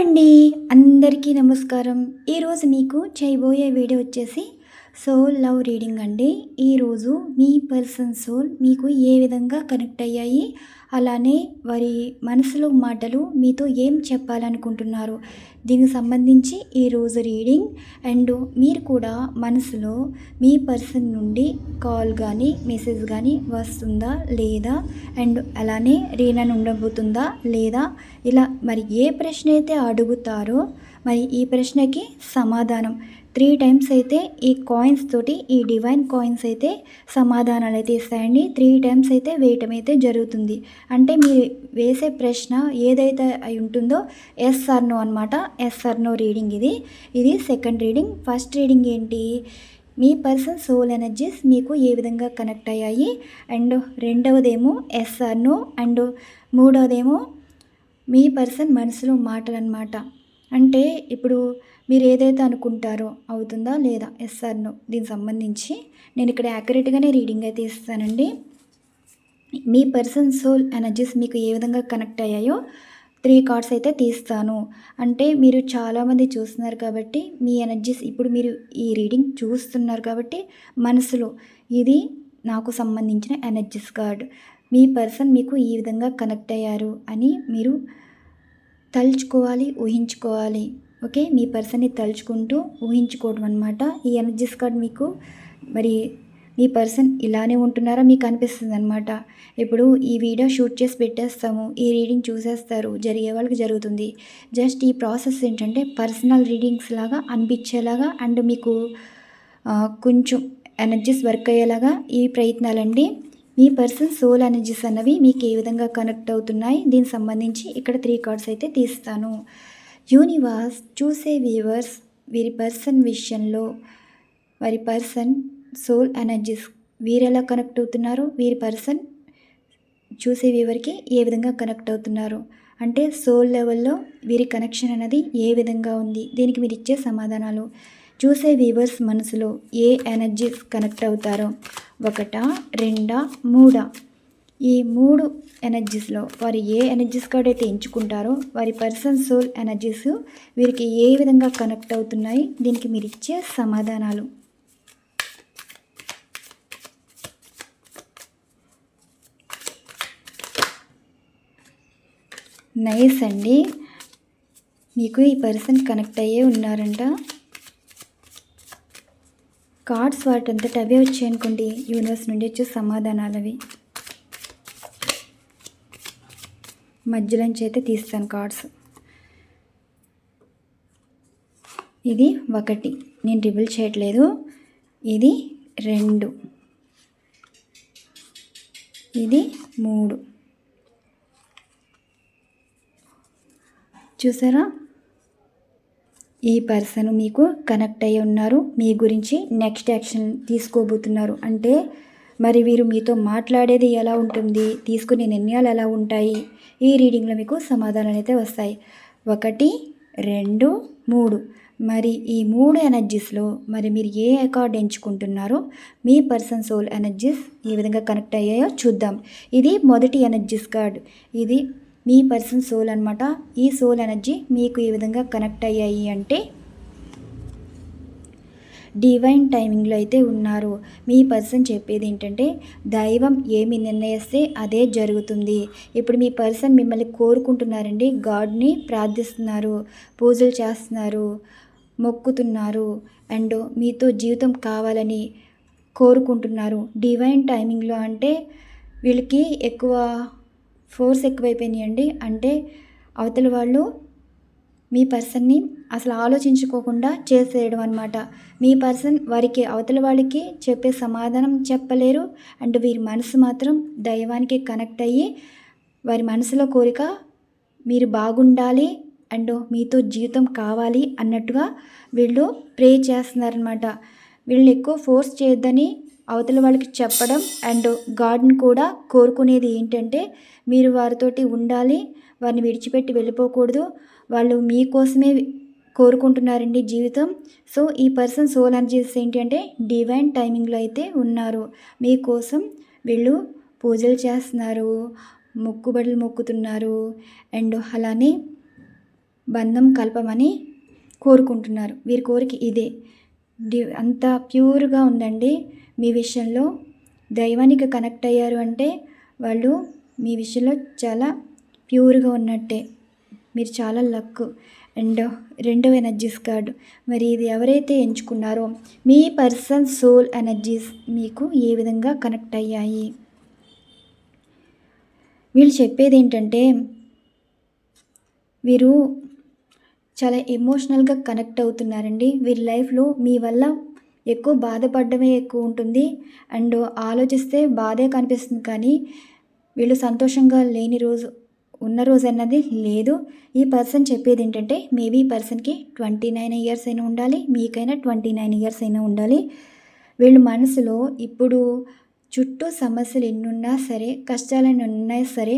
అండి. అందరికీ నమస్కారం. ఈరోజు మీకు చేయబోయే వీడియో వచ్చేసి సోల్ లవ్ రీడింగ్ అండి. ఈరోజు మీ పర్సన్ సోల్ మీకు ఏ విధంగా కనెక్ట్ అయ్యాయి? అలానే వారి మనసులో మాటలు మీతో ఏం చెప్పాలనుకుంటున్నారు? దీనికి సంబంధించి ఈరోజు రీడింగ్ అండ్ మీరు కూడా మనసులో మీ పర్సన్ నుండి కాల్ కానీ మెసేజ్ కానీ వస్తుందా లేదా? అండ్ అలానే రీనన్ ఉండబోతుందా లేదా? ఇలా మరి ఏ ప్రశ్న అయితే అడుగుతారో మరి ఈ ప్రశ్నకి సమాధానం త్రీ టైమ్స్ అయితే ఈ కాయిన్స్ తోటి ఈ డివైన్ కాయిన్స్ అయితే సమాధానాలు అయితే ఇస్తాయండి. త్రీ టైమ్స్ అయితే వేయటం అయితే జరుగుతుంది. అంటే మీరు వేసే ప్రశ్న ఏదైతే అయి ఉంటుందో ఎస్ ఆర్ నో అనమాట ఎస్ ఆర్ నో రీడింగ్ ఇది. ఇది సెకండ్ రీడింగ్. ఫస్ట్ రీడింగ్ ఏంటి? మీ పర్సన్ సోల్ ఎనర్జీస్ మీకు ఏ విధంగా కనెక్ట్ అయ్యాయి? అండ్ రెండవదేమో ఎస్ నో. అండ్ మూడవదేమో మీ పర్సన్ మనసులో మాటలు అనమాట అంటే ఇప్పుడు మీరు ఏదైతే అనుకుంటారో అవుతుందా లేదా? ఎస్ఆర్ నో దీనికి సంబంధించి నేను ఇక్కడ యాక్యురేట్గానే రీడింగ్ అయితే ఇస్తానండి. మీ పర్సన్ సోల్ ఎనర్జీస్ మీకు ఏ విధంగా కనెక్ట్ అయ్యాయో త్రీ కార్డ్స్ అయితే తీస్తాను. అంటే మీరు చాలామంది చూస్తున్నారు కాబట్టి మీ ఎనర్జీస్ ఇప్పుడు మీరు ఈ రీడింగ్ చూస్తున్నారు కాబట్టి మనసులో ఇది నాకు సంబంధించిన ఎనర్జీస్ కార్డ్ మీ పర్సన్ మీకు ఈ విధంగా కనెక్ట్ అయ్యారు అని మీరు తలుచుకోవాలి ఊహించుకోవాలి. ఓకే మీ పర్సన్ని తలుచుకుంటూ ఊహించుకోవడం అనమాట ఈ ఎనర్జీస్ కార్డ్ మీకు మరి మీ పర్సన్ ఇలానే ఉంటున్నారా? మీకు అనిపిస్తుంది అనమాట ఇప్పుడు ఈ వీడియో షూట్ చేసి పెట్టేస్తాము. ఈ రీడింగ్ చూసేస్తారు. జరిగే వాళ్ళకి జరుగుతుంది. జస్ట్ ఈ ప్రాసెస్ ఏంటంటే పర్సనల్ రీడింగ్స్ లాగా అనిపించేలాగా అండ్ మీకు కొంచెం ఎనర్జీస్ వర్క్ అయ్యేలాగా ఈ ప్రయత్నాలండి. మీ పర్సన్ సోల్ ఎనర్జీస్ అన్నవి మీకు ఏ విధంగా కనెక్ట్ అవుతున్నాయి? దీనికి సంబంధించి ఇక్కడ త్రీ కార్డ్స్ అయితే తీస్తాను. యూనివర్స్ చూసే వ్యూవర్స్ వీరి పర్సన్ విషయంలో వారి పర్సన్ సోల్ ఎనర్జీస్ వీరు ఎలా కనెక్ట్ అవుతున్నారు? వీరి పర్సన్ చూసే వ్యూవర్కి ఏ విధంగా కనెక్ట్ అవుతున్నారు? అంటే సోల్ లెవెల్లో వీరి కనెక్షన్ అనేది ఏ విధంగా ఉంది? దీనికి మీరు ఇచ్చే సమాధానాలు. చూసే వ్యూవర్స్ మనసులో ఏ ఎనర్జీస్ కనెక్ట్ అవుతారో? ఒకటా? రెండా? మూడా? ఈ మూడు ఎనర్జీస్లో వారు ఏ ఎనర్జీస్ కార్డ్ అయితే ఎంచుకుంటారో వారి పర్సన్ సోల్ ఎనర్జీస్ వీరికి ఏ విధంగా కనెక్ట్ అవుతున్నాయి? దీనికి మీరు ఇచ్చే సమాధానాలు. నైస్ అండి. మీకు ఈ పర్సన్ కనెక్ట్ అయ్యే ఉన్నారంట. కార్డ్స్ వాటంతట అవే వచ్చాయనుకోండి యూనివర్స్ నుండి వచ్చే సమాధానాలు అవి మధ్యలోంచి అయితే తీస్తాను కార్డ్స్. ఇది ఒకటి. నేను రిబుల్ చేయట్లేదు. ఇది రెండు. ఇది మూడు. చూసారా? ఈ పర్సన్ మీకు కనెక్ట్ అయ్యి ఉన్నారు. మీ గురించి నెక్స్ట్ యాక్షన్ తీసుకోబోతున్నారు. అంటే మరి వీరు మీతో మాట్లాడేది ఎలా ఉంటుంది? తీసుకునే నిర్ణయాలు ఎలా ఉంటాయి? ఈ రీడింగ్లో మీకు సమాధానాలు అయితే వస్తాయి. ఒకటి రెండు మూడు. మరి ఈ మూడు ఎనర్జీస్లో మరి మీరు ఏ అకార్డ్ ఎంచుకుంటున్నారో మీ పర్సన్ సోల్ ఎనర్జీస్ ఏ విధంగా కనెక్ట్ అయ్యాయో చూద్దాం. ఇది మొదటి ఎనర్జీస్ కార్డ్. ఇది మీ పర్సన్ సోల్ అనమాట ఈ సోల్ ఎనర్జీ మీకు ఈ విధంగా కనెక్ట్ అయ్యాయి అంటే డివైన్ టైమింగ్లో అయితే ఉన్నారు. మీ పర్సన్ చెప్పేది ఏంటంటే దైవం ఏమి నిర్ణయిస్తే అదే జరుగుతుంది. ఇప్పుడు మీ పర్సన్ మిమ్మల్ని కోరుకుంటున్నారండి గాడ్ని ప్రార్థిస్తున్నారు పూజలు చేస్తున్నారు మొక్కుతున్నారు అండ్ మీతో జీవితం కావాలని కోరుకుంటున్నారు. డివైన్ టైమింగ్లో అంటే వీళ్ళకి ఎక్కువ ఫోర్స్ ఎక్కువైపోయినాయండి. అంటే అవతల వాళ్ళు మీ పర్సన్ని అసలు ఆలోచించుకోకుండా చేసేయడం అనమాట మీ పర్సన్ వారికి అవతల వాళ్ళకి చెప్పే సమాధానం చెప్పలేరు. అండ్ వీరి మనసు మాత్రం దైవానికి కనెక్ట్ అయ్యి వారి మనసులో కోరిక మీరు బాగుండాలి అండ్ మీతో జీవితం కావాలి అన్నట్టుగా వీళ్ళు ప్రే చేస్తున్నారనమాట వీళ్ళని ఎక్కువ ఫోర్స్ చేయొద్దని అవతల వాళ్ళకి చెప్పడం అండ్ గాడ్ని కూడా కోరుకునేది ఏంటంటే మీరు వారితోటి ఉండాలి వారిని విడిచిపెట్టి వెళ్ళిపోకూడదు. వాళ్ళు మీకోసమే కోరుకుంటున్నారండి జీవితం. సో ఈ పర్సన్ సోల్ ఎనర్జీస్ ఏంటంటే డివైన్ టైమింగ్లో అయితే ఉన్నారు. మీకోసం వీళ్ళు పూజలు చేస్తున్నారు మొక్కుబడులు మొక్కుతున్నారు అండ్ అలానే బంధం కలపమని కోరుకుంటున్నారు. వీరి కోరిక ఇదే. డి అంత ప్యూర్గా ఉందండి మీ విషయంలో. దైవానికి కనెక్ట్ అయ్యారు అంటే వాళ్ళు మీ విషయంలో చాలా ప్యూర్గా ఉన్నట్టే. మీరు చాలా లక్ అండ్ రెండవ ఎనర్జీస్ కార్డు. మరి ఇది ఎవరైతే ఎంచుకున్నారో మీ పర్సన్ సోల్ ఎనర్జీస్ మీకు ఏ విధంగా కనెక్ట్ అయ్యాయి? వీళ్ళు చెప్పేది ఏంటంటే వీరు చాలా ఎమోషనల్గా కనెక్ట్ అవుతున్నారండి. వీరి లైఫ్లో మీ వల్ల ఎక్కువ బాధపడమే ఎక్కువ ఉంటుంది. అండ్ ఆలోచిస్తే బాధే కనిపిస్తుంది కానీ వీళ్ళు సంతోషంగా లేని రోజు ఉన్న రోజు అన్నది లేదు. ఈ పర్సన్ చెప్పేది ఏంటంటే మేబీ ఈ పర్సన్కి ట్వంటీ నైన్ ఇయర్స్ అయినా ఉండాలి మీకైనా ట్వంటీ నైన్ ఇయర్స్ అయినా ఉండాలి. వీళ్ళు మనసులో ఇప్పుడు చుట్టూ సమస్యలు ఎన్నున్నా సరే కష్టాలను ఉన్నా సరే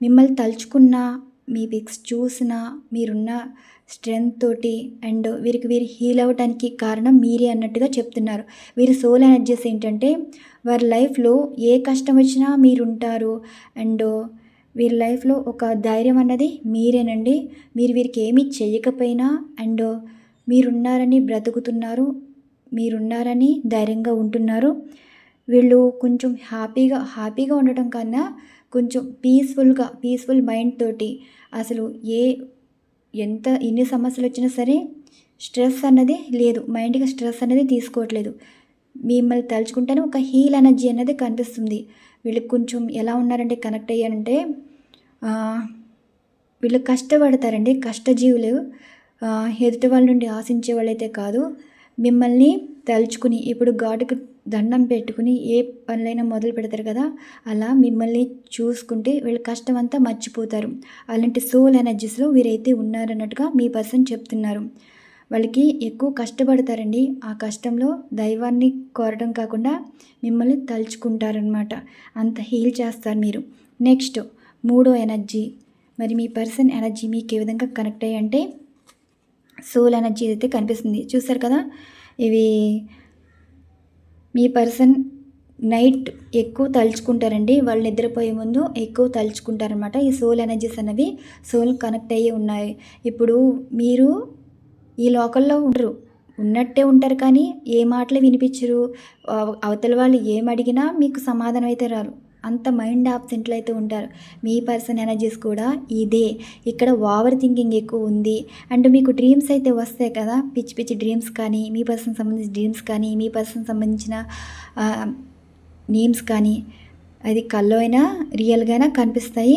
మిమ్మల్ని తలుచుకున్నా మీ పిక్స్ చూసినా మీరున్న స్ట్రెంగ్త్ తోటి అండ్ వీరికి వీరు హీల్ అవ్వడానికి కారణం మీరే అన్నట్టుగా చెప్తున్నారు. వీరి సోల్ ఎనర్జీస్ ఏంటంటే వారి లైఫ్లో ఏ కష్టం వచ్చినా మీరుంటారు. అండ్ వీరి లైఫ్లో ఒక ధైర్యం అన్నది మీరేనండి. మీరు వీరికి ఏమీ చేయకపోయినా అండ్ మీరున్నారని బ్రతుకుతున్నారు మీరున్నారని ధైర్యంగా ఉంటున్నారు. వీళ్ళు కొంచెం హ్యాపీగా హ్యాపీగా ఉండటం కన్నా కొంచెం పీస్ఫుల్గా పీస్ఫుల్ మైండ్ తోటి అసలు ఏ ఎంత ఎన్ని సమస్యలు వచ్చినా సరే స్ట్రెస్ అన్నది లేదు. మైండ్కి స్ట్రెస్ అనేది తీసుకోవట్లేదు. మిమ్మల్ని తలుచుకుంటేనే ఒక హీల్ ఎనర్జీ అనేది కనిపిస్తుంది. వీళ్ళకి కొంచెం ఎలా ఉన్నారంటే కనెక్ట్ అయ్యారంటే వీళ్ళు కష్టపడతారండి కష్టజీవులు. ఎదుటి వాళ్ళ నుండి ఆశించే వాళ్ళైతే కాదు మిమ్మల్ని తలుచుకుని ఇప్పుడు గాడుకు దండం పెట్టుకుని ఏ పనులైనా మొదలు పెడతారు కదా అలా మిమ్మల్ని చూసుకుంటే వీళ్ళ కష్టం అంతా మర్చిపోతారు. అలాంటి సోల్ ఎనర్జీస్లో వీరైతే ఉన్నారన్నట్టుగా మీ పర్సన్ చెప్తున్నారు. వాళ్ళకి ఎక్కువ కష్టపడతారండి. ఆ కష్టంలో దైవాన్ని కోరడం కాకుండా మిమ్మల్ని తలుచుకుంటారనమాట అంత హీల్ చేస్తారు మీరు. నెక్స్ట్ మూడో ఎనర్జీ. మరి మీ పర్సన్ ఎనర్జీ మీకు ఏ విధంగా కనెక్ట్ అయ్యి అంటే సోల్ ఎనర్జీ అయితే కనిపిస్తుంది. చూసారు కదా? ఇవి మీ పర్సన్ నైట్ ఎక్కువ తలుచుకుంటారండి. వాళ్ళు నిద్రపోయే ముందు ఎక్కువ తలుచుకుంటారనమాట ఈ సోల్ ఎనర్జీస్ అనేవి సోల్ కనెక్ట్ అయ్యి ఉన్నాయి. ఇప్పుడు మీరు ఈ లోకల్లో ఉండరు. ఉన్నట్టే ఉంటారు కానీ ఏ మాటలు వినిపించరు. అవతల వాళ్ళు ఏం అడిగినా మీకు సమాధానం అయితే రారు. అంత మైండ్ ఆబ్సెంట్లు అయితే ఉంటారు. మీ పర్సన్ ఎనర్జీస్ కూడా ఇదే. ఇక్కడ ఓవర్ థింకింగ్ ఎక్కువ ఉంది. అండ్ మీకు డ్రీమ్స్ అయితే వస్తాయి కదా? పిచ్చి పిచ్చి డ్రీమ్స్ కానీ మీ పర్సన్ సంబంధించిన డ్రీమ్స్ కానీ మీ పర్సన్ సంబంధించిన నేమ్స్ కానీ అది కల్లో అయినా రియల్గా కనిపిస్తాయి.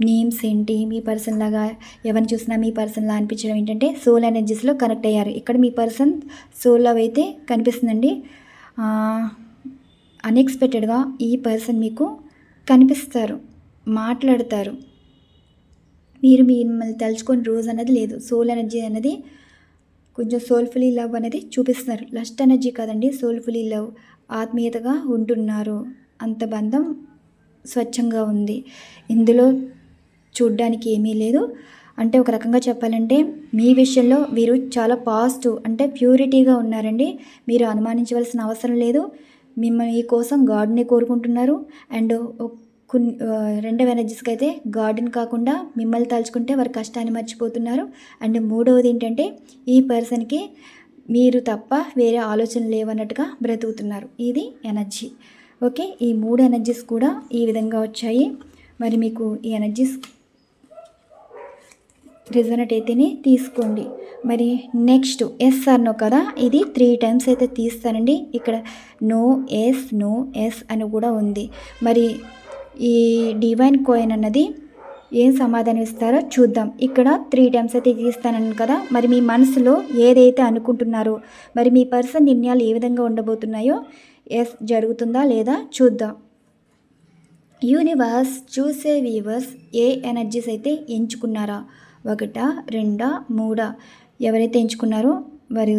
నేమ్స్ ఏంటి? మీ పర్సన్ లాగా ఎవరిని చూసినా మీ పర్సన్లా అనిపించడం ఏంటంటే సోల్ ఎనర్జీస్లో కనెక్ట్ అయ్యారు. ఇక్కడ మీ పర్సన్ సోల్ లవ్ అయితే కనిపిస్తుందండి. అన్ఎక్స్పెక్టెడ్గా ఈ పర్సన్ మీకు కనిపిస్తారు మాట్లాడతారు. మీరు మిమ్మల్ని తలుచుకొని రోజు అన్నది లేదు. సోల్ ఎనర్జీ అనేది కొంచెం సోల్ఫుల్లీ లవ్ అనేది చూపిస్తున్నారు. లస్ట్ ఎనర్జీ కాదండి సోల్ఫుల్లీ లవ్ ఆత్మీయతగా ఉంటున్నారు. అంత బంధం స్వచ్ఛంగా ఉంది. ఇందులో చూడ్డానికి ఏమీ లేదు. అంటే ఒక రకంగా చెప్పాలంటే మీ విషయంలో వీరు చాలా పాజిటివ్ అంటే ప్యూరిటీగా ఉన్నారండి. మీరు అనుమానించవలసిన అవసరం లేదు. మిమ్మల్ని కోసం గాడ్ని కోరుకుంటున్నారు. అండ్ కొన్ని రెండవ ఎనర్జీస్కి అయితే గార్డెన్ కాకుండా మిమ్మల్ని తలుచుకుంటే వారి కష్టాన్ని మర్చిపోతున్నారు. అండ్ మూడవది ఏంటంటే ఈ పర్సన్కి మీరు తప్ప వేరే ఆలోచన లేవన్నట్టుగా బ్రతుకుతున్నారు. ఇది ఎనర్జీ. ఓకే? ఈ మూడు ఎనర్జీస్ కూడా ఈ విధంగా వచ్చాయి. మరి మీకు ఈ ఎనర్జీస్ రిజనెట్ అయితేనే తీసుకోండి. మరి నెక్స్ట్ ఎస్ అన్నో కదా ఇది త్రీ టైమ్స్ అయితే తీస్తానండి. ఇక్కడ నో ఎస్ నో ఎస్ అని కూడా ఉంది. మరి ఈ డివైన్ కాయిన్ అన్నది ఏం సమాధానం ఇస్తారో చూద్దాం. ఇక్కడ త్రీ టైమ్స్ అయితే తీస్తానని కదా మరి మీ మనసులో ఏదైతే అనుకుంటున్నారో మరి మీ పర్సన్ నిర్ణయాలు ఏ విధంగా ఉండబోతున్నాయో ఎస్ జరుగుతుందా లేదా చూద్దాం. యూనివర్స్ చూసే వీవర్స్ ఏ ఎనర్జీస్ అయితే ఎంచుకున్నారా? ఒకట రెండా మూడా? ఎవరైతే ఎంచుకున్నారో వారి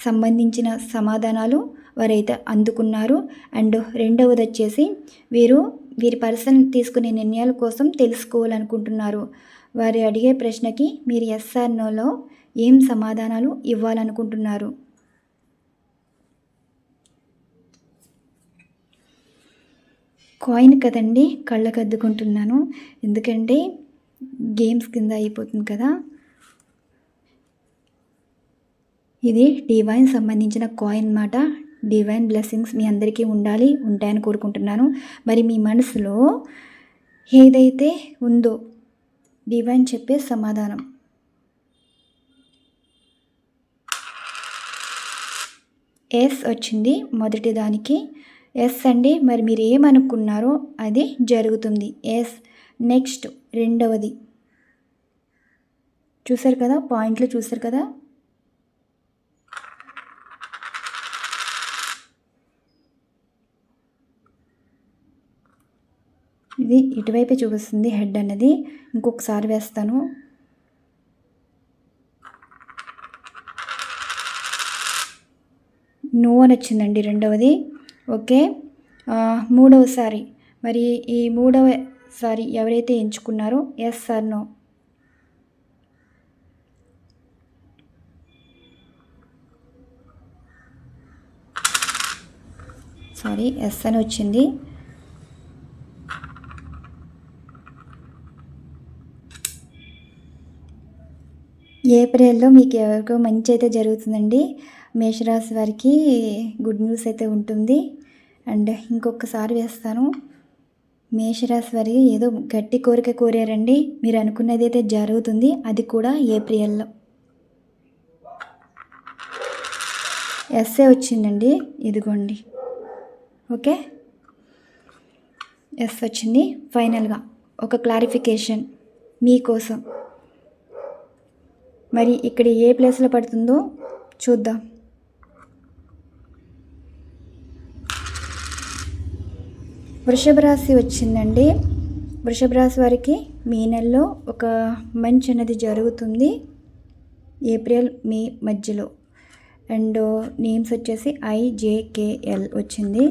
సంబంధించిన సమాధానాలు వారైతే అందుకున్నారు. అండ్ రెండవది వచ్చేసి వీరు వీరి పర్సన్ తీసుకునే నిర్ణయాల కోసం తెలుసుకోవాలనుకుంటున్నారు. వారి అడిగే ప్రశ్నకి మీరు ఎస్ఆర్ నోలో ఏం సమాధానాలు ఇవ్వాలనుకుంటున్నారు? కాయిన్ కదండి కళ్ళకద్దుకుంటున్నాను. ఎందుకంటే గేమ్స్ కింద అయిపోతుంది కదా. ఇది డివైన్ సంబంధించిన కాయిన్ మాట డివైన్ బ్లెస్సింగ్స్ మీ అందరికీ ఉండాలి ఉంటాయని కోరుకుంటున్నాను. మరి మీ మనసులో ఏదైతే ఉందో డివైన్ చెప్పే సమాధానం. ఎస్ వచ్చింది మొదటి దానికి ఎస్ అండి మరి మీరు ఏమనుకున్నారో అది జరుగుతుంది. ఎస్ నెక్స్ట్ రెండవది. చూసారు కదా? పాయింట్లు చూసారు కదా? ఇది ఇటువైపే చూపిస్తుంది హెడ్ అన్నది. ఇంకొకసారి వేస్తాను. నో అని వచ్చిందండి రెండవది. ఓకే. మూడవసారి. మరి ఈ మూడవ సారీ ఎవరైతే ఎంచుకున్నారో yes or no. Sorry yes అని వచ్చింది. ఏప్రిల్లో మీకు ఎవరికో మంచి అయితే జరుగుతుందండి. మేషరాశి వారికి గుడ్ న్యూస్ అయితే ఉంటుంది. అండ్ ఇంకొకసారి వేస్తాను. మేషరాశి వారికి ఏదో గట్టి కోరిక కోరారండి. మీరు అనుకున్నది అయితే జరుగుతుంది. అది కూడా ఏప్రిల్లో. ఎస్ఏ వచ్చిందండి. ఇదిగోండి. ఓకే? ఎస్ వచ్చింది. ఫైనల్గా ఒక క్లారిఫికేషన్ మీకోసం. మరి ఇక్కడ ఏ ప్లేస్లో పడుతుందో చూద్దాం. వృషభ రాశి వచ్చిందండి. వృషభ రాశి వారికి మీ నెలలో ఒక మంచి అనేది జరుగుతుంది. ఏప్రిల్ మే మధ్యలో. అండ్ నేమ్స్ వచ్చేసి ఐజేకేఎల్ వచ్చింది.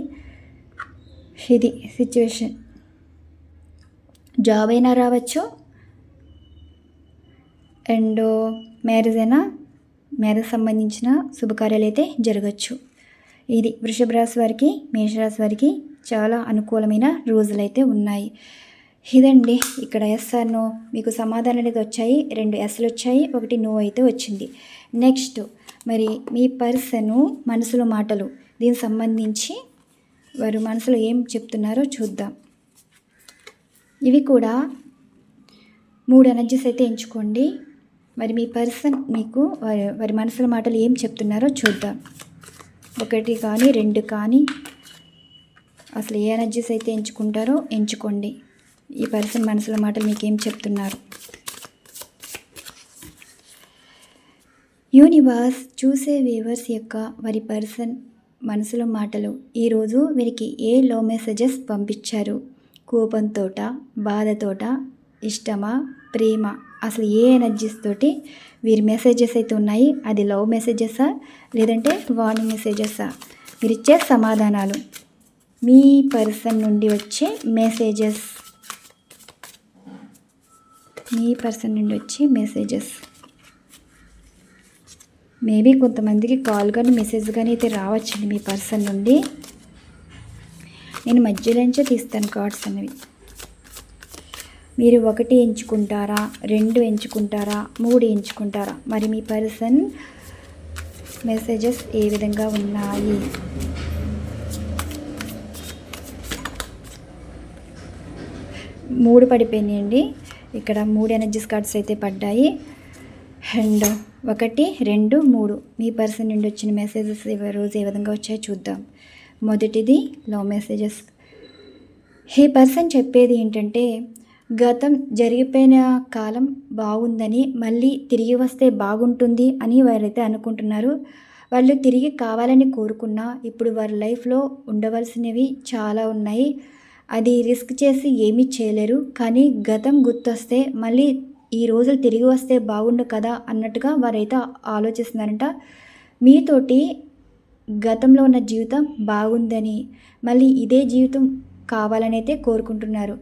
ఇది సిచ్యువేషన్. జాబ్ అయినా రావచ్చు. అండ్ మ్యారేజ్ అయినా మ్యారేజ్ సంబంధించిన శుభకార్యాలు అయితే జరగచ్చు. ఇది వృషభ రాశి వారికి మేషరాశి వారికి చాలా అనుకూలమైన రోజులైతే ఉన్నాయి. ఇదండి ఇక్కడ ఎస్ ఆర్ నో మీకు సమాధానం అనేది వచ్చాయి. రెండు ఎస్లు వచ్చాయి. ఒకటి నో అయితే వచ్చింది. నెక్స్ట్ మరి మీ పర్సన్ మనసులో మాటలు దీనికి సంబంధించి వారు మనసులో ఏం చెప్తున్నారో చూద్దాం. ఇవి కూడా మూడు ఎనర్జీస్ అయితే ఎంచుకోండి. మరి మీ పర్సన్ మీకు వారి వారి మనసుల మాటలు ఏం చెప్తున్నారో చూద్దాం. ఒకటి కానీ రెండు కానీ అసలు ఏ ఎనర్జీస్ అయితే ఎంచుకుంటారో ఎంచుకోండి. ఈ పర్సన్ మనసుల మాటలు మీకు చెప్తున్నారు? యూనివర్స్ చూసే వ్యూవర్స్ యొక్క వారి పర్సన్ మనసులో మాటలు. ఈరోజు వీరికి ఏ లో మెసేజెస్ పంపించారు? కోపంతోట బాధతోట ఇష్టమా ప్రేమ? అసలు ఏ ఎనర్జీస్ తోటి వీరి మెసేజెస్ అయితే ఉన్నాయి? అది లవ్ మెసేజెసా లేదంటే వార్నింగ్ మెసేజెసా మీరు ఇచ్చే సమాధానాలు. మీ పర్సన్ నుండి వచ్చే మెసేజెస్ మీ పర్సన్ నుండి వచ్చే మెసేజెస్ మేబీ కొంతమందికి కాల్ కానీ మెసేజ్ కానీ అయితే రావచ్చండి మీ పర్సన్ నుండి. నేను మధ్యలోంచే తీస్తాను కార్డ్స్ అనేవి. మీరు ఒకటి ఎంచుకుంటారా రెండు ఎంచుకుంటారా మూడు ఎంచుకుంటారా? మరి మీ పర్సన్ మెసేజెస్ ఏ విధంగా ఉన్నాయి? మూడు పడిపోయినాయండి. ఇక్కడ మూడు ఎనర్జీస్ కార్డ్స్ అయితే పడ్డాయి. అండ్ ఒకటి రెండు మూడు. మీ పర్సన్ నుండి వచ్చిన మెసేజెస్ రోజు ఏ విధంగా వచ్చాయో చూద్దాం. మొదటిది లవ్ మెసేజెస్ ఈ పర్సన్ చెప్పేది ఏంటంటే గతం జరిగిపోయిన కాలం బాగుందని మళ్ళీ తిరిగి వస్తే బాగుంటుంది అని వారైతే అనుకుంటున్నారు. వాళ్ళు తిరిగి కావాలని కోరుకున్నా ఇప్పుడు వారి లైఫ్లో ఉండవలసినవి చాలా ఉన్నాయి. అది రిస్క్ చేసి ఏమీ చేయలేరు. కానీ గతం గుర్తొస్తే మళ్ళీ ఈ రోజులు తిరిగి వస్తే బాగుండు కదా అన్నట్టుగా వారైతే ఆలోచిస్తున్నారంట. మీతోటి గతంలో ఉన్న జీవితం బాగుందని మళ్ళీ ఇదే జీవితం కావాలని అయితే కోరుకుంటున్నారు.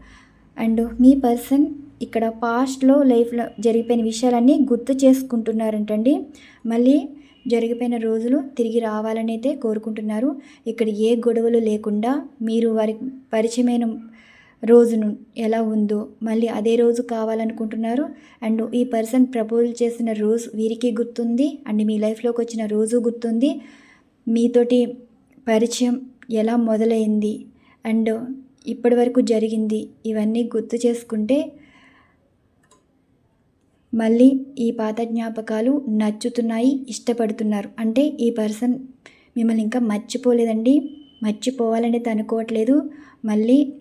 అండ్ మీ పర్సన్ ఇక్కడ పాస్ట్లో లైఫ్లో జరిగిపోయిన విషయాలన్నీ గుర్తు చేసుకుంటున్నారంటండి. మళ్ళీ జరిగిపోయిన రోజులు తిరిగి రావాలనైతే కోరుకుంటున్నారు. ఇక్కడ ఏ గొడవలు లేకుండా మీరు వారికి పరిచయమైన రోజును ఎలా ఉందో మళ్ళీ అదే రోజు కావాలనుకుంటున్నారు. అండ్ ఈ పర్సన్ ప్రపోజ్ చేసిన రోజు వీరికి గుర్తుంది. అండ్ మీ లైఫ్లోకి వచ్చిన రోజు గుర్తుంది. మీతోటి పరిచయం ఎలా మొదలైంది అండ్ ఇప్పటి వరకు జరిగింది ఇవన్నీ గుర్తు చేసుకుంటే మళ్ళీ ఈ పాత జ్ఞాపకాలు నచ్చుతున్నాయి ఇష్టపడుతున్నారు. అంటే ఈ పర్సన్ మిమ్మల్ని ఇంకా మర్చిపోలేదండి. మర్చిపోవాలనేది అనుకోవట్లేదు మళ్ళీ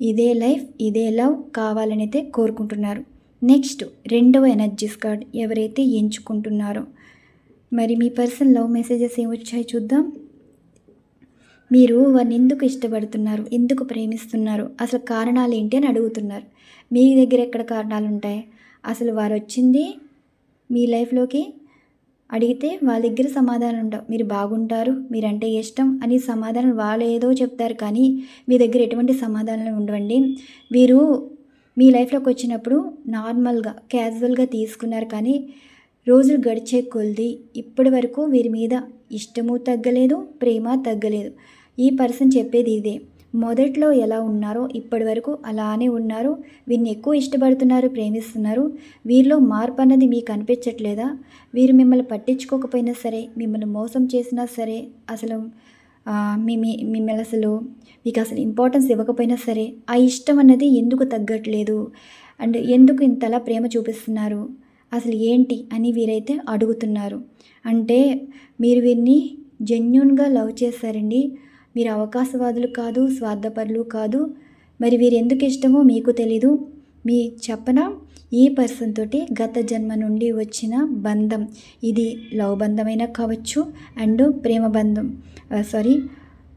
ఇదే లైఫ్ ఇదే లవ్ కావాలనైతే కోరుకుంటున్నారు. నెక్స్ట్ రెండవ ఎనర్జీస్ కార్డ్ ఎవరైతే ఎంచుకుంటున్నారో. మరి మీ పర్సన్ లవ్ మెసేజెస్ ఏమొచ్చాయి చూద్దాం. మీరు వారిని ఎందుకు ఇష్టపడుతున్నారు? ఎందుకు ప్రేమిస్తున్నారు? అసలు కారణాలు ఏంటి అని అడుగుతున్నారు. మీ దగ్గర ఎక్కడ కారణాలు ఉంటాయి అసలు వారు వచ్చింది మీ లైఫ్లోకి? అడిగితే వాళ్ళ దగ్గర సమాధానం ఉండవు మీరు బాగుంటారు మీరంటే ఇష్టం అని సమాధానం వాళ్ళు ఏదో చెప్తారు కానీ మీ దగ్గర ఎటువంటి సమాధానాలు ఉండవండి. వీరు మీ లైఫ్లోకి వచ్చినప్పుడు నార్మల్గా క్యాజువల్గా తీసుకున్నారు కానీ రోజులు గడిచే కొలిది ఇప్పటి వరకు వీరి మీద ఇష్టము తగ్గలేదు ప్రేమ తగ్గలేదు. ఈ పర్సన్ చెప్పేది ఇదే. మొదట్లో ఎలా ఉన్నారో ఇప్పటి వరకు అలానే ఉన్నారు. వీరిని ఎక్కువ ఇష్టపడుతున్నారు ప్రేమిస్తున్నారు. వీరిలో మార్పు అన్నది మీకు అనిపించట్లేదా? వీరు మిమ్మల్ని పట్టించుకోకపోయినా సరే మిమ్మల్ని మోసం చేసినా సరే అసలు మిమి మిమ్మల్ని అసలు మీకు అసలు ఇంపార్టెన్స్ ఇవ్వకపోయినా సరే ఆ ఇష్టం అన్నది ఎందుకు తగ్గట్లేదు? అండ్ ఎందుకు ఇంతలా ప్రేమ చూపిస్తున్నారు? అసలు ఏంటి అని వీరైతే అడుగుతున్నారు. అంటే మీరు వీరిని జెన్యున్గా లవ్ చేస్తారండి మీరు అవకాశవాదులు కాదు స్వార్థపరులు కాదు. మరి వీరు ఎందుకు ఇష్టమో మీకు తెలీదు. మీ చెప్పన ఈ పర్సన్ తోటి గత జన్మ నుండి వచ్చిన బంధం? ఇది లవ్ బంధమైనా కావచ్చు అండ్ ప్రేమ బంధం. సారీ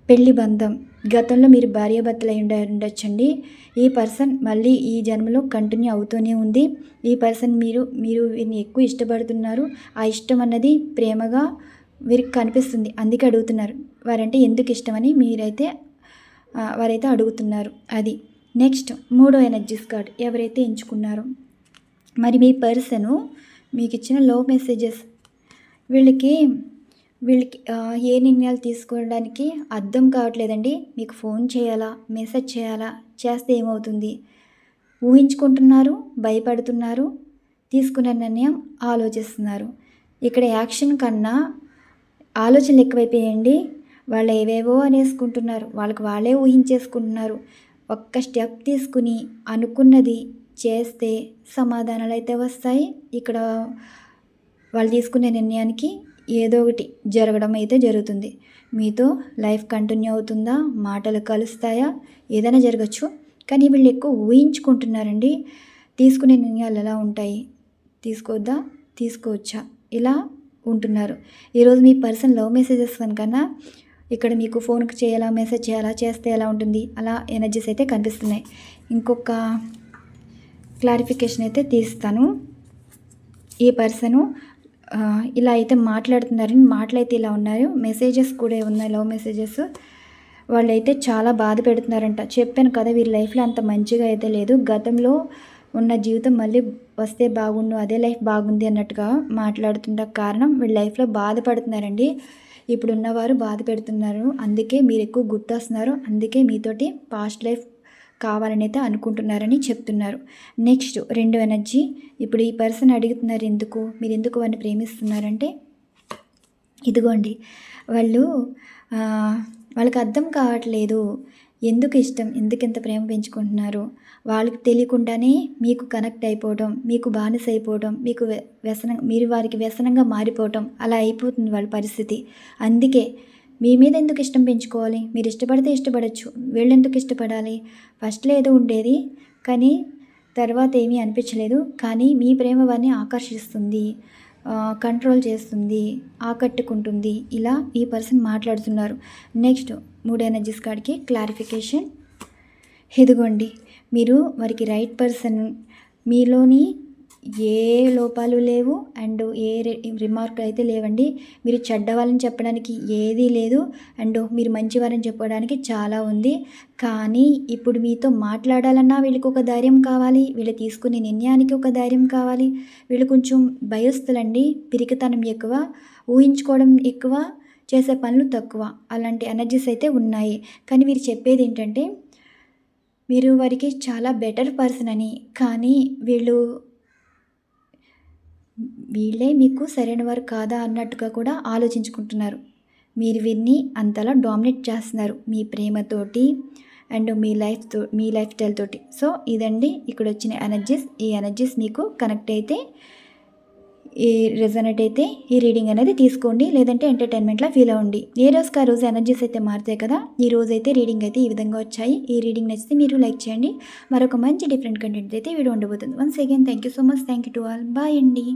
పెళ్ళి బంధం. గతంలో మీరు భార్యాభర్తలు అయి ఉండ ఉండొచ్చండి. ఈ పర్సన్ మళ్ళీ ఈ జన్మలో కంటిన్యూ అవుతూనే ఉంది. ఈ పర్సన్ మీరు మీరు వీరిని ఎక్కువ ఇష్టపడుతున్నారు. ఆ ఇష్టం అన్నది ప్రేమగా వీరికి కనిపిస్తుంది. అందుకే అడుగుతున్నారు. వారంటే ఎందుకు ఇష్టమని మీరైతే వారైతే అడుగుతున్నారు. అది. నెక్స్ట్ మూడో ఎనర్జీస్ కార్డ్ ఎవరైతే ఎంచుకున్నారో. మరి మీ పర్సను మీకు ఇచ్చిన లో మెసేజెస్ వీళ్ళకి వీళ్ళకి ఏ నిర్ణయాలు తీసుకోవడానికి అర్థం కావట్లేదండి. మీకు ఫోన్ చేయాలా మెసేజ్ చేయాలా చేస్తే ఏమవుతుంది? ఊహించుకుంటున్నారు భయపడుతున్నారు తీసుకున్న నిర్ణయం ఆలోచిస్తున్నారు. ఇక్కడ యాక్షన్ కన్నా ఆలోచనలు ఎక్కువైపోయాయండి. వాళ్ళు ఏవేవో అనేసుకుంటున్నారు. వాళ్ళకి వాళ్ళే ఊహించేసుకుంటున్నారు. ఒక్క స్టెప్ తీసుకుని అనుకున్నది చేస్తే సమాధానాలు అయితే వస్తాయి. ఇక్కడ వాళ్ళు తీసుకునే నిర్ణయానికి ఏదో ఒకటి జరగడం అయితే జరుగుతుంది. మీతో లైఫ్ కంటిన్యూ అవుతుందా? మాటలు కలుస్తాయా? ఏదైనా జరగచ్చు. కానీ వీళ్ళు ఎక్కువ ఊహించుకుంటున్నారండి. తీసుకునే నిర్ణయాలు ఎలా ఉంటాయి? తీసుకోవద్దా? తీసుకోవచ్చా? ఇలా ఉంటున్నారు. ఈరోజు మీ పర్సన్ లవ్ మెసేజెస్ కనుకన్నా ఇక్కడ మీకు ఫోన్కి చేయాలా మెసేజ్ చేయాలా చేస్తే ఎలా ఉంటుంది? అలా ఎనర్జీస్ అయితే కనిపిస్తున్నాయి. ఇంకొక క్లారిఫికేషన్ అయితే తీస్తాను. ఈ పర్సను ఇలా అయితే మాట్లాడుతున్నారని మాటలైతే ఇలా ఉన్నాయి మెసేజెస్ కూడా ఉన్నాయి లవ్ మెసేజెస్. వాళ్ళైతే చాలా బాధ పెడుతున్నారంట. చెప్పాను కదా వీరి లైఫ్లో అంత మంచిగా అయితే లేదు. గతంలో ఉన్న జీవితం మళ్ళీ వస్తే బాగుండు అదే లైఫ్ బాగుంది అన్నట్టుగా మాట్లాడుతున్న కారణం వీళ్ళ లైఫ్లో బాధపడుతున్నారండి. ఇప్పుడు ఉన్నవారు బాధ పెడుతున్నారు అందుకే మీరు ఎక్కువ గుర్తొస్తున్నారు. అందుకే మీతోటి పాస్ట్ లైఫ్ కావాలని అయితే అనుకుంటున్నారని చెప్తున్నారు. నెక్స్ట్ రెండు ఎనర్జీ. ఇప్పుడు ఈ పర్సన్ అడుగుతున్నారు ఎందుకు? మీరు ఎందుకు వారిని ప్రేమిస్తున్నారంటే ఇదిగోండి వాళ్ళు వాళ్ళకి అర్థం కావట్లేదు. ఎందుకు ఇష్టం? ఎందుకు ఇంత ప్రేమ పెంచుకుంటున్నారు? వాళ్ళకి తెలియకుండానే మీకు కనెక్ట్ అయిపోవడం మీకు బానిస అయిపోవడం మీకు వ్యసనం మీరు వారికి వ్యసనంగా మారిపోవటం అలా అయిపోతుంది వాళ్ళ పరిస్థితి. అందుకే మీ మీద ఎందుకు ఇష్టం పెంచుకోవాలి? మీరు ఇష్టపడితే ఇష్టపడచ్చు. వీళ్ళు ఎందుకు ఇష్టపడాలి? ఫస్ట్లో ఏదో ఉండేది కానీ తర్వాత ఏమీ అనిపించలేదు. కానీ మీ ప్రేమ వారిని ఆకర్షిస్తుంది కంట్రోల్ చేస్తుంది ఆకట్టుకుంటుంది. ఇలా ఈ పర్సన్ మాట్లాడుతున్నారు. నెక్స్ట్ మూడు ఎనర్జీస్ కాడికి క్లారిఫికేషన్ ఇదిగోండి. మీరు వారికి రైట్ పర్సన్ మీలోని ఏ లోపాలు లేవు అండ్ ఏ రిమార్క్ అయితే లేవండి మీరు చెడ్డవాళ్ళని చెప్పడానికి ఏదీ లేదు అండ్ మీరు మంచివారని చెప్పడానికి చాలా ఉంది. కానీ ఇప్పుడు మీతో మాట్లాడాలన్నా వీళ్ళకి ఒక ధైర్యం కావాలి వీళ్ళు తీసుకునే నిర్ణయానికి ఒక ధైర్యం కావాలి. వీళ్ళు కొంచెం భయస్తులండి పిరికితనం ఎక్కువ ఊహించుకోవడం ఎక్కువ చేసే పనులు తక్కువ. అలాంటి ఎనర్జీస్ అయితే ఉన్నాయి. కానీ మీరు చెప్పేది ఏంటంటే మీరు వారికి చాలా బెటర్ పర్సన్ అని. కానీ వీళ్ళు వీళ్ళే మీకు సరైన వారు కాదా అన్నట్టుగా కూడా ఆలోచించుకుంటున్నారు. మీరు వీరిని అంతలా డామినేట్ చేస్తున్నారు మీ ప్రేమతోటి అండ్ మీ లైఫ్తో మీ లైఫ్ స్టైల్ తోటి. సో ఇదండి ఇక్కడ వచ్చిన ఎనర్జీస్ ఈ ఎనర్జీస్ మీకు కనెక్ట్ అయితే ఈ రెజనేట్ అయితే ఈ రీడింగ్ అనేది తీసుకోండి లేదంటే ఎంటర్టైన్మెంట్లో ఫీల్ అవ్వండి. ఏ రోజుకి ఆ రోజు ఎనర్జీస్ అయితే మారుతాయి కదా ఈ రోజు అయితే రీడింగ్ అయితే ఈ విధంగా వచ్చాయి. ఈ రీడింగ్ నచ్చితే మీరు లైక్ చేయండి. మరొక మంచి డిఫరెంట్ కంటెంట్ అయితే వీడియో ఉండబోతుంది. Once again thank you so much thank you to all bye అండి.